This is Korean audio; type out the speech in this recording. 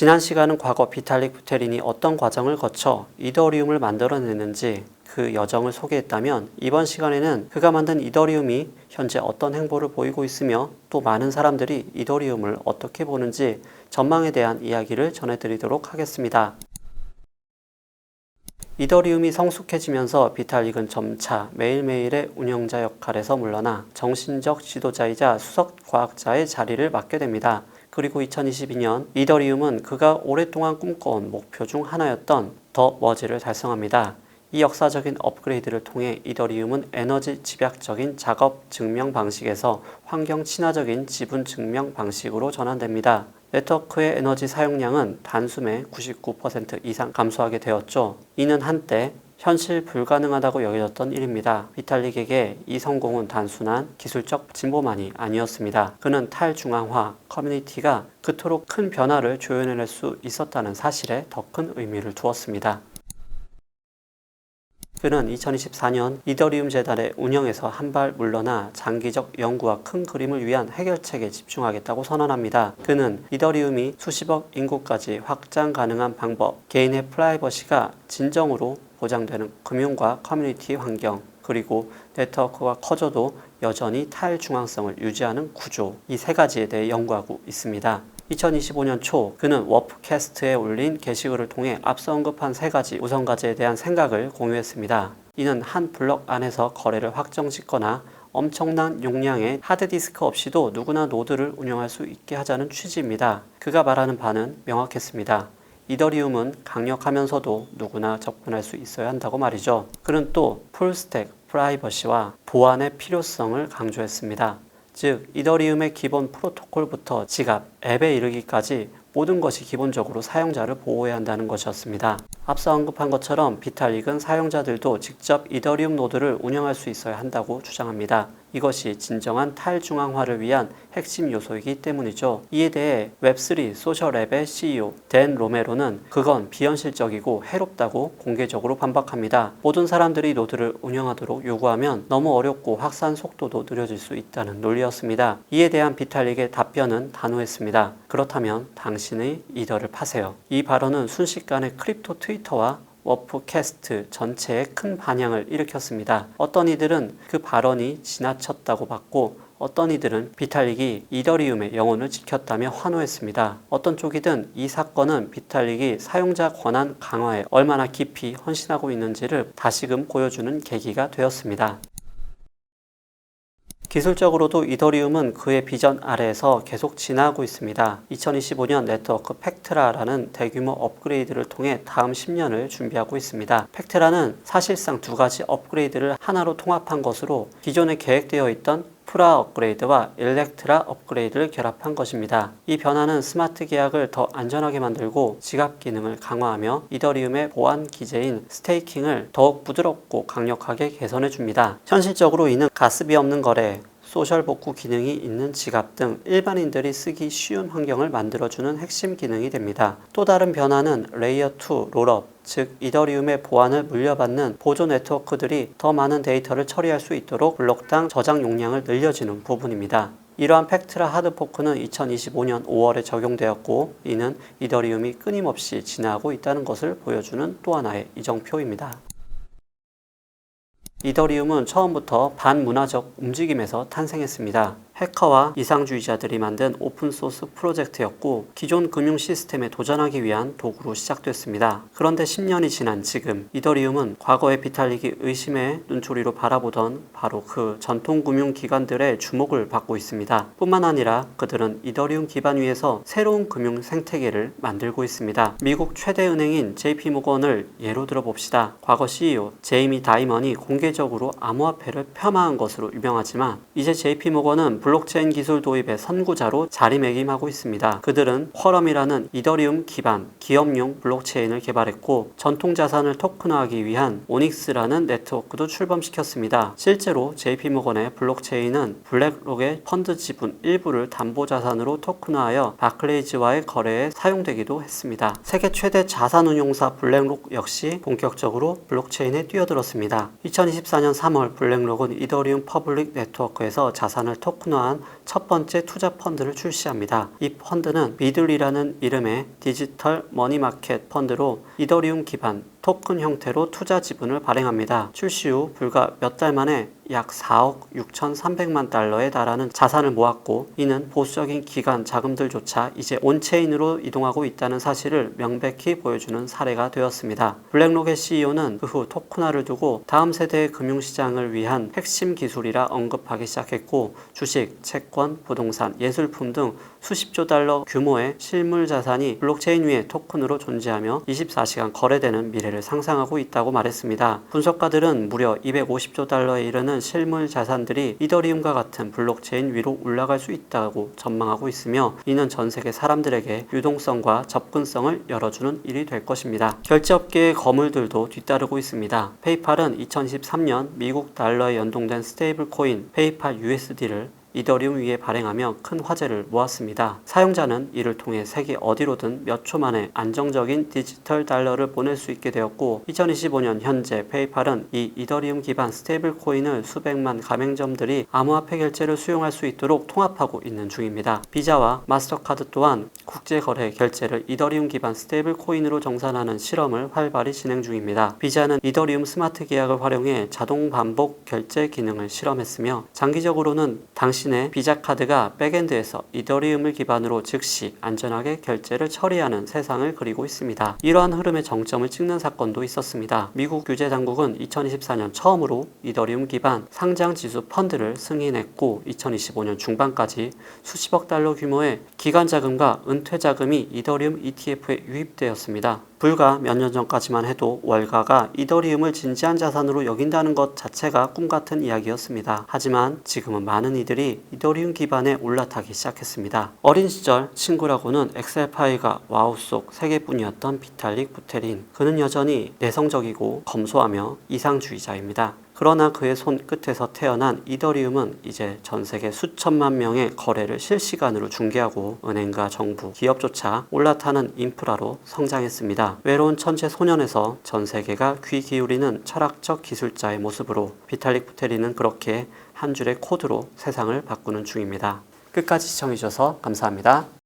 지난 시간은 과거 비탈릭 부테린이 어떤 과정을 거쳐 이더리움을 만들어내는지 그 여정을 소개했다면 이번 시간에는 그가 만든 이더리움이 현재 어떤 행보를 보이고 있으며 또 많은 사람들이 이더리움을 어떻게 보는지 전망에 대한 이야기를 전해드리도록 하겠습니다. 이더리움이 성숙해지면서 비탈릭은 점차 매일매일의 운영자 역할에서 물러나 정신적 지도자이자 수석 과학자의 자리를 맡게 됩니다. 그리고 2022년 이더리움은 그가 오랫동안 꿈꿔온 목표 중 하나였던 더 머지를 달성합니다. 이 역사적인 업그레이드를 통해 이더리움은 에너지 집약적인 작업 증명 방식에서 환경 친화적인 지분 증명 방식으로 전환됩니다. 네트워크의 에너지 사용량은 단숨에 99% 이상 감소하게 되었죠. 이는 한때 현실 불가능하다고 여겨졌던 일입니다. 비탈릭에게 이 성공은 단순한 기술적 진보만이 아니었습니다. 그는 탈중앙화 커뮤니티가 그토록 큰 변화를 조연해낼 수 있었다는 사실에 더 큰 의미를 두었습니다. 그는 2024년 이더리움 재단의 운영에서 한 발 물러나 장기적 연구와 큰 그림을 위한 해결책에 집중하겠다고 선언합니다. 그는 이더리움이 수십억 인구까지 확장 가능한 방법, 개인의 프라이버시가 진정으로 보장되는 금융과 커뮤니티 환경, 그리고 네트워크가 커져도 여전히 탈중앙성을 유지하는 구조, 이 세 가지에 대해 연구하고 있습니다. 2025년 초 그는 워프캐스트에 올린 게시글을 통해 앞서 언급한 세 가지 우선 과제에 대한 생각을 공유했습니다. 이는 한 블럭 안에서 거래를 확정 짓거나 엄청난 용량의 하드디스크 없이도 누구나 노드를 운영할 수 있게 하자는 취지입니다. 그가 말하는 바는 명확했습니다. 이더리움은 강력하면서도 누구나 접근할 수 있어야 한다고 말이죠. 그는 또 풀스택 프라이버시와 보안의 필요성을 강조했습니다. 즉, 이더리움의 기본 프로토콜부터 지갑, 앱에 이르기까지 모든 것이 기본적으로 사용자를 보호해야 한다는 것이었습니다. 앞서 언급한 것처럼 비탈릭은 사용자들도 직접 이더리움 노드를 운영할 수 있어야 한다고 주장합니다. 이것이 진정한 탈중앙화를 위한 핵심 요소이기 때문이죠. 이에 대해 웹3 소셜앱의 CEO 댄 로메로는 그건 비현실적이고 해롭다고 공개적으로 반박합니다. 모든 사람들이 노드를 운영하도록 요구하면 너무 어렵고 확산 속도도 느려질 수 있다는 논리였습니다. 이에 대한 비탈릭의 답변은 단호했습니다. 그렇다면 당신의 이더를 파세요. 이 발언은 순식간에 크립토 트 위터와 워프캐스트 전체에 큰 반향을 일으켰습니다. 어떤 이들은 그 발언이 지나쳤다고 봤고 어떤 이들은 비탈릭이 이더리움의 영혼을 지켰다며 환호했습니다. 어떤 쪽이든 이 사건은 비탈릭이 사용자 권한 강화에 얼마나 깊이 헌신하고 있는지를 다시금 보여주는 계기가 되었습니다. 기술적으로도 이더리움은 그의 비전 아래에서 계속 진화하고 있습니다. 2025년 네트워크 팩트라라는 대규모 업그레이드를 통해 다음 10년을 준비하고 있습니다. 팩트라는 사실상 두 가지 업그레이드를 하나로 통합한 것으로 기존에 계획되어 있던 프라 업그레이드와 일렉트라 업그레이드를 결합한 것입니다. 이 변화는 스마트 계약을 더 안전하게 만들고 지갑 기능을 강화하며 이더리움의 보안 기제인 스테이킹을 더욱 부드럽고 강력하게 개선해 줍니다. 현실적으로 이는 가스비 없는 거래, 소셜 복구 기능이 있는 지갑 등 일반인들이 쓰기 쉬운 환경을 만들어주는 핵심 기능이 됩니다. 또 다른 변화는 레이어 2 롤업, 즉 이더리움의 보안을 물려받는 보조 네트워크들이 더 많은 데이터를 처리할 수 있도록 블록당 저장 용량을 늘려주는 부분입니다. 이러한 팩트라 하드포크는 2025년 5월에 적용되었고 이는 이더리움이 끊임없이 진화하고 있다는 것을 보여주는 또 하나의 이정표입니다. 이더리움은 처음부터 반문화적 움직임에서 탄생했습니다. 해커와 이상주의자들이 만든 오픈소스 프로젝트였고 기존 금융 시스템에 도전하기 위한 도구로 시작됐습니다. 그런데 10년이 지난 지금 이더리움은 과거의 비탈릭이 의심의 눈초리로 바라보던 바로 그 전통 금융 기관들의 주목을 받고 있습니다. 뿐만 아니라 그들은 이더리움 기반 위에서 새로운 금융 생태계를 만들고 있습니다. 미국 최대 은행인 JP모건을 예로 들어 봅시다. 과거 CEO 제이미 다이먼이 공개적으로 암호화폐를 폄하한 것으로 유명하지만 이제 JP모건은 블록체인 기술 도입의 선구자로 자리매김하고 있습니다. 그들은 쿼럼이라는 이더리움 기반 기업용 블록체인을 개발했고 전통 자산을 토큰화하기 위한 오닉스라는 네트워크도 출범시켰습니다. 실제로 JP모건의 블록체인은 블랙록의 펀드 지분 일부를 담보 자산으로 토큰화하여 바클레이즈와의 거래에 사용되기도 했습니다. 세계 최대 자산 운용사 블랙록 역시 본격적으로 블록체인에 뛰어들었습니다. 2024년 3월 블랙록은 이더리움 퍼블릭 네트워크에서 자산을 토큰화 참여한 첫 번째 투자 펀드를 출시합니다. 이 펀드는 비들이라는 이름의 디지털 머니마켓 펀드로 이더리움 기반 토큰 형태로 투자 지분을 발행합니다. 출시 후 불과 몇 달 만에 약 4억 6,300만 달러에 달하는 자산을 모았고 이는 보수적인 기관 자금들조차 이제 온체인으로 이동하고 있다는 사실을 명백히 보여주는 사례가 되었습니다. 블랙록의 CEO는 그 후 토큰화를 두고 다음 세대의 금융시장을 위한 핵심 기술이라 언급하기 시작했고 주식, 채권, 부동산, 예술품 등 수십조 달러 규모의 실물 자산이 블록체인 위에 토큰으로 존재하며 24시간 거래되는 미래 를 상상하고 있다고 말했습니다. 분석가들은 무려 250조 달러에 이르는 실물 자산들이 이더리움과 같은 블록체인 위로 올라갈 수 있다고 전망하고 있으며 이는 전 세계 사람들에게 유동성과 접근성을 열어주는 일이 될 것입니다. 결제업계의 거물들도 뒤따르고 있습니다. 페이팔은 2023년 미국 달러에 연동된 스테이블 코인 페이팔 USD를 이더리움 위에 발행하며 큰 화제를 모았습니다. 사용자는 이를 통해 세계 어디로든 몇 초 만에 안정적인 디지털 달러를 보낼 수 있게 되었고 2025년 현재 페이팔은 이 이더리움 기반 스테이블 코인을 수백만 가맹점들이 암호화폐 결제를 수용할 수 있도록 통합하고 있는 중입니다. 비자와 마스터카드 또한 국제 거래 결제를 이더리움 기반 스테이블 코인으로 정산하는 실험을 활발히 진행 중입니다. 비자는 이더리움 스마트 계약을 활용해 자동 반복 결제 기능을 실험했으며 장기적으로는 당 신의 비자 카드가 백엔드에서 이더리움을 기반으로 즉시 안전하게 결제를 처리하는 세상을 그리고 있습니다. 이러한 흐름의 정점을 찍는 사건도 있었습니다. 미국 규제 당국은 2024년 처음으로 이더리움 기반 상장 지수 펀드를 승인했고 2025년 중반까지 수십억 달러 규모의 기관 자금과 은퇴 자금이 이더리움 ETF에 유입되었습니다. 불과 몇 년 전까지만 해도 월가가 이더리움을 진지한 자산으로 여긴다는 것 자체가 꿈 같은 이야기였습니다. 하지만 지금은 많은 이들이 이더리움 기반에 올라타기 시작했습니다. 어린 시절 친구라고는 엑셀 파이가 와우 속 세계뿐이었던 비탈릭 부테린. 그는 여전히 내성적이고 검소하며 이상주의자입니다. 그러나 그의 손끝에서 태어난 이더리움은 이제 전 세계 수천만 명의 거래를 실시간으로 중계하고 은행과 정부, 기업조차 올라타는 인프라로 성장했습니다. 외로운 천재 소년에서 전 세계가 귀 기울이는 철학적 기술자의 모습으로 비탈릭 부테리는 그렇게 한 줄의 코드로 세상을 바꾸는 중입니다. 끝까지 시청해주셔서 감사합니다.